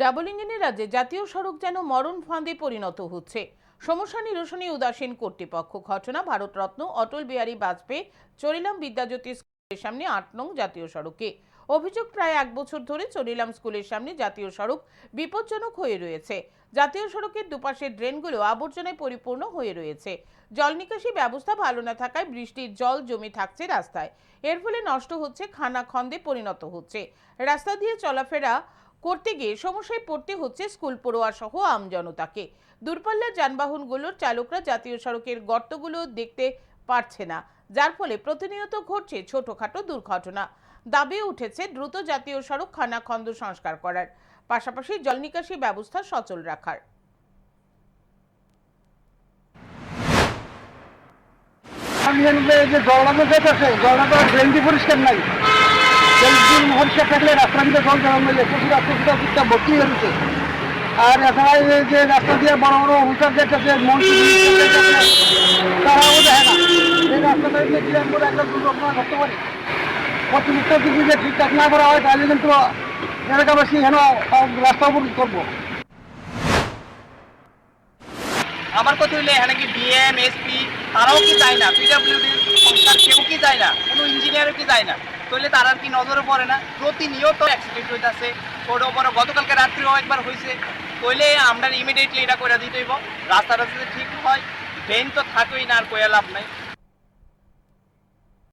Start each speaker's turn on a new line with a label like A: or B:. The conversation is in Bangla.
A: ডাবল ইঞ্জিনের রাজ্যে জাতীয় সড়ক যেন মরণ ফাঁদে পরিণত হচ্ছে। সমস্যা নিরসনে উদাসীন কর্তৃপক্ষ। ঘটনা ভারতরত্ন অটল বিহারী বাজপেয়ী চরিলাম বিদ্যাজ্যোতি স্কুলের সামনে আট নং জাতীয় সড়কে। অভিযোগ প্রায় এক বছর ধরে চরিলাম স্কুলের সামনে জাতীয় সড়ক বিপজ্জনক হয়ে রয়েছে। জাতীয় সড়কের দুপাশের ড্রেনগুলো আবর্জনায় পরিপূর্ণ হয়ে রয়েছে। জল নিকাশি ব্যবস্থা ভালো না থাকায় বৃষ্টির জল জমে থাকছে রাস্তায়। এর ফলে নষ্ট হচ্ছে খানা খন্দে পরিণত হচ্ছে। রাস্তা দিয়ে চলাফেরা করতে গিয়ে সমস্যায় পড়তে হচ্ছে স্কুল পড়োয়া সহ আমজনতাকে দূরপাল্লার যানবাহনগুলোর চালকরা জাতীয় সড়কের গর্তগুলো দেখতে পারছে না, যার ফলে প্রতিনিয়ত ঘটছে ছোটখাটো দুর্ঘটনা। দাবি উঠেছে দ্রুত জাতীয় সড়ক খানাখন্দ সংস্কার করার, পাশাপাশি জল নিকাশি ব্যবস্থা সচল রাখার।
B: যে জলনাতে ড্রেনটি পরিষ্কার নাই। করব।
C: আমার কথা হইলে এখানে কি ডিএম, এসপি, তারাও কি যায় না? পিডাব্লিউডি কেউ কি যায় না? কোনো ইঞ্জিনিয়ারও কি যায় না? তাহলে তার আর কি নজরে পড়ে না। প্রতিনিয়ত অ্যাক্সিডেন্ট হইতেছে। ওর ওপরে গতকালকে রাত্রিও একবার হয়েছে তাহলে আমরা ইমিডিয়েটলি এটা করে দিতে হইব রাস্তাটা যদি ঠিক হয় ভেন তো থাকবেই না আর কয়ে লাভ নাই।